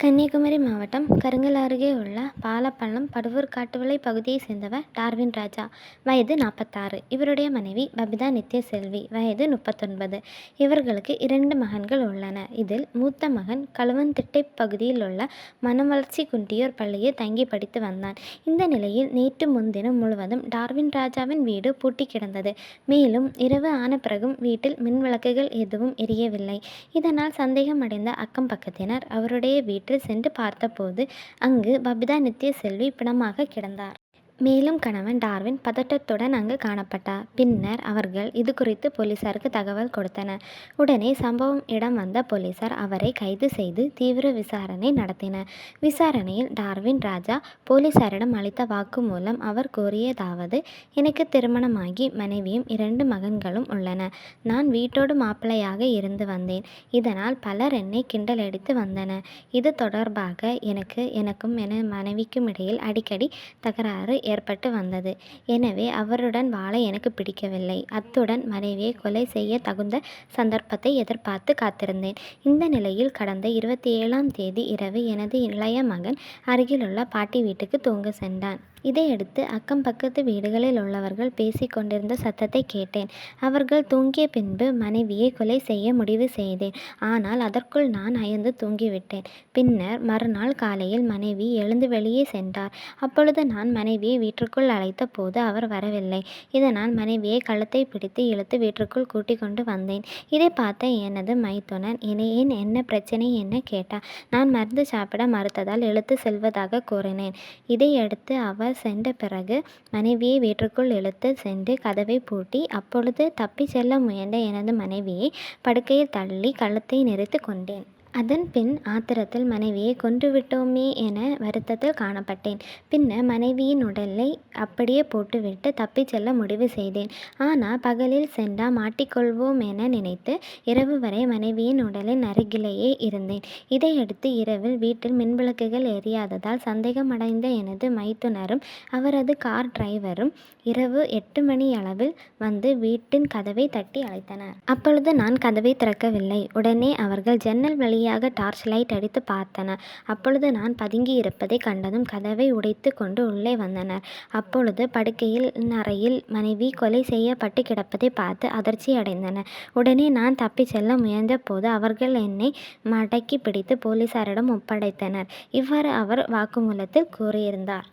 கன்னியாகுமரி மாவட்டம் கருங்கல் அருகே உள்ள பாலப்பள்ளம் படுவூர் காட்டுவிளை பகுதியைச் சேர்ந்தவர் டார்வின் ராஜா. வயது நாற்பத்தாறு. இவருடைய மனைவி பபிதா நித்யசெல்வி. வயது முப்பத்தொன்பது. இவர்களுக்கு இரண்டு மகன்கள் உள்ளன. இதில் மூத்த மகன் கழுவந்திட்டை பகுதியில் உள்ள மனவளர்ச்சி குண்டியோர் பள்ளியில் தங்கி படித்து வந்தான். இந்த நிலையில் நேற்று முன்தினம் முழுவதும் டார்வின் ராஜாவின் வீடு பூட்டி கிடந்தது. மேலும் இரவு ஆன பிறகும் வீட்டில் மின்விளக்குகள் எதுவும் எரியவில்லை. இதனால் சந்தேகமடைந்த அக்கம் பக்கத்தினர் அவருடைய வீட்டில் சென்று பார்த்தபோது அங்கு பபிதா நித்யசெல்வி பிணமாக கிடந்தார். மேலும் கணவன் டார்வின் பதட்டத்துடன் அங்கு காணப்பட்டார். பின்னர் அவர்கள் இது குறித்து போலீசாருக்கு தகவல் கொடுத்தனர். உடனே சம்பவம் இடம் வந்த போலீசார் அவரை கைது செய்து தீவிர விசாரணை நடத்தினர். விசாரணையில் டார்வின் ராஜா போலீசாரிடம் அளித்த வாக்குமூலம் அவர் கூறியதாவது எனக்கு திருமணமாகி மனைவியும் இரண்டு மகன்களும் உள்ளன நான் வீட்டோடு மாப்பிள்ளையாக இருந்து வந்தேன். இதனால் பலர் என்னை கிண்டலடித்து வந்தனர். இது தொடர்பாக எனக்கு எனக்கும் என மனைவிக்கும் இடையில் அடிக்கடி தகராறு ஏற்பட்டு வந்தது. எனவே அவருடன் வாழ எனக்கு பிடிக்கவில்லை. அத்துடன் மனைவியை கொலை செய்ய தகுந்த சந்தர்ப்பத்தை எதிர்பார்த்து காத்திருந்தேன். இந்த நிலையில் கடந்த இருபத்தி ஏழாம் தேதி இரவு எனது இளைய மகன் அருகிலுள்ள பாட்டி வீட்டுக்கு தூங்க சென்றான். இதையடுத்து அக்கம் பக்கத்து வீடுகளில் உள்ளவர்கள் பேசிக்கொண்டிருந்த சத்தத்தை கேட்டேன். அவர்கள் தூங்கிய பின்பு மனைவியை கொலை செய்ய முடிவு செய்தேன். ஆனால் அதற்குள் நான் அயர்ந்து தூங்கிவிட்டேன். பின்னர் மறுநாள் காலையில் மனைவி எழுந்து வெளியே சென்றார். அப்பொழுது நான் மனைவியை வீட்டிற்குள் அழைத்த போது அவர் வரவில்லை. இதனால் மனைவியை கழுத்தை பிடித்து இழுத்து வீட்டிற்குள் கூட்டிக் கொண்டு வந்தேன். இதை பார்த்த எனது மைத்துனன் இணையேன் என்ன பிரச்சனை? என்ன? கேட்டார் நான் மருந்து சாப்பிட மறுத்ததால் இழுத்து செல்வதாக கூறினேன். இதையடுத்து அவர் சென்ற பிறகு மனைவியை வீட்டிற்குள் இழுத்து சென்று கதவை பூட்டி அப்பொழுது தப்பிச் செல்ல முயன்ற எனது மனைவியை படுக்கையில் தள்ளி கழுத்தை நெரித்து கொண்டேன். அதன் பின் ஆத்திரத்தில் மனைவியை கொன்றுவிட்டோமே என வருத்தத்தில் காணப்பட்டேன். பின்னர் மனைவியின் உடலை அப்படியே போட்டுவிட்டு தப்பிச் செல்ல முடிவு செய்தேன். ஆனால் பகலில் சென்றால் மாட்டிக்கொள்வோம் என நினைத்து இரவு வரை மனைவியின் உடலின் அருகிலேயே இருந்தேன். இதையடுத்து இரவில் வீட்டில் மின்விளக்குகள் எரியாததால் சந்தேகமடைந்த எனது மைத்துனரும் அவரது கார் டிரைவரும் இரவு எட்டு மணி அளவில் வந்து வீட்டின் கதவை தட்டி அழைத்தனர். அப்பொழுது நான் கதவை திறக்கவில்லை. உடனே அவர்கள் ஜன்னல் வழியாக டார்ச் லைட் அடித்து பார்த்தன அப்பொழுது நான் பதுங்கி இருப்பதை கண்டதும் கதவை உடைத்து கொண்டு உள்ளே வந்தனர். அப்பொழுது படுக்கையில் அறையில் மனைவி கொலை செய்யப்பட்டு கிடப்பதை பார்த்து அதிர்ச்சி அடைந்தனர். உடனே நான் தப்பிச் செல்ல முயன்ற போது அவர்கள் என்னை மடக்கி பிடித்து போலீசாரிடம் ஒப்படைத்தனர். இவ்வாறு அவர் வாக்குமூலத்தில் கூறியிருந்தார்.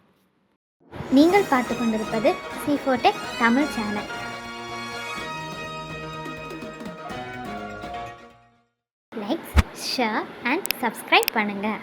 நீங்கள் பார்த்து கொண்டிருப்பது C four tech Tamil channel share and subscribe பண்ணுங்கள்